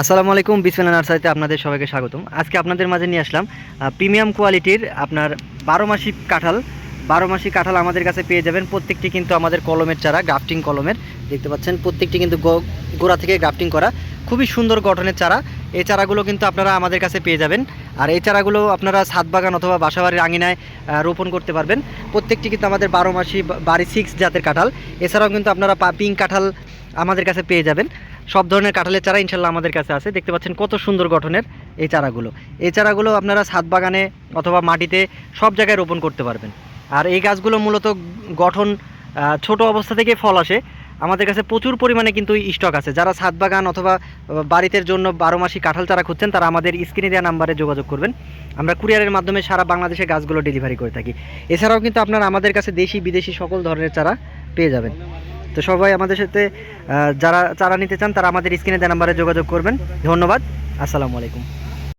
আসসালামু আলাইকুম বিসমিল্লা নার্সারিতে আপনাদের সবাইকে স্বাগতম। আজকে আপনাদের মাঝে নিয়ে আসলাম প্রিমিয়াম কোয়ালিটির আপনার বারো মাসি কাঁঠাল। বারো মাসি কাঁঠাল আমাদের কাছে পেয়ে যাবেন। প্রত্যেকটি কিন্তু আমাদের কলমের চারা, গ্রাফটিং কলমের, দেখতে পাচ্ছেন, প্রত্যেকটি কিন্তু গোড়া থেকে গ্রাফটিং করা। খুবই সুন্দর গঠনের চারা। এই চারাগুলো কিন্তু আপনারা আমাদের কাছে পেয়ে যাবেন। আর এই চারাগুলো আপনারা ছাদ বাগান অথবা বাসাবাড়ির আঙিনায় রোপণ করতে পারবেন। প্রত্যেকটি কিন্তু আমাদের বারো মাসি বাড়ি সিক্স জাতের কাঁঠাল। এছাড়াও কিন্তু আপনারা পিঙ্ক কাঁঠাল আমাদের কাছে পেয়ে যাবেন। সব ধরনের কাঁঠালের চারা ইনশাল্লাহ আমাদের কাছে আছে। দেখতে পাচ্ছেন কত সুন্দর গঠনের এই চারাগুলো। এই চারাগুলো আপনারা ছাদ বাগানে অথবা মাটিতে সব জায়গায় রোপণ করতে পারবেন। আর এই গাছগুলো মূলত গঠন ছোট অবস্থা থেকে ফল আসে। আমাদের কাছে প্রচুর পরিমাণে কিন্তু স্টক আছে। যারা ছাদ বাগান অথবা বাড়িতে জন্য বারো মাসি কাঁঠাল চারা খুঁজছেন, তারা আমাদের স্ক্রিনে দেওয়া নাম্বারে যোগাযোগ করবেন। আমরা কুরিয়ারের মাধ্যমে সারা বাংলাদেশে গাছগুলো ডেলিভারি করে থাকি। এছাড়াও কিন্তু আপনারা আমাদের কাছে দেশি বিদেশি সকল ধরনের চারা পেয়ে যাবেন। তো সবাই আমাদের সাথে যারা চারা নিতে চান তারা আমাদের স্ক্রিনে দেওয়া নাম্বারে যোগাযোগ করবেন। ধন্যবাদ। আসসালামু আলাইকুম।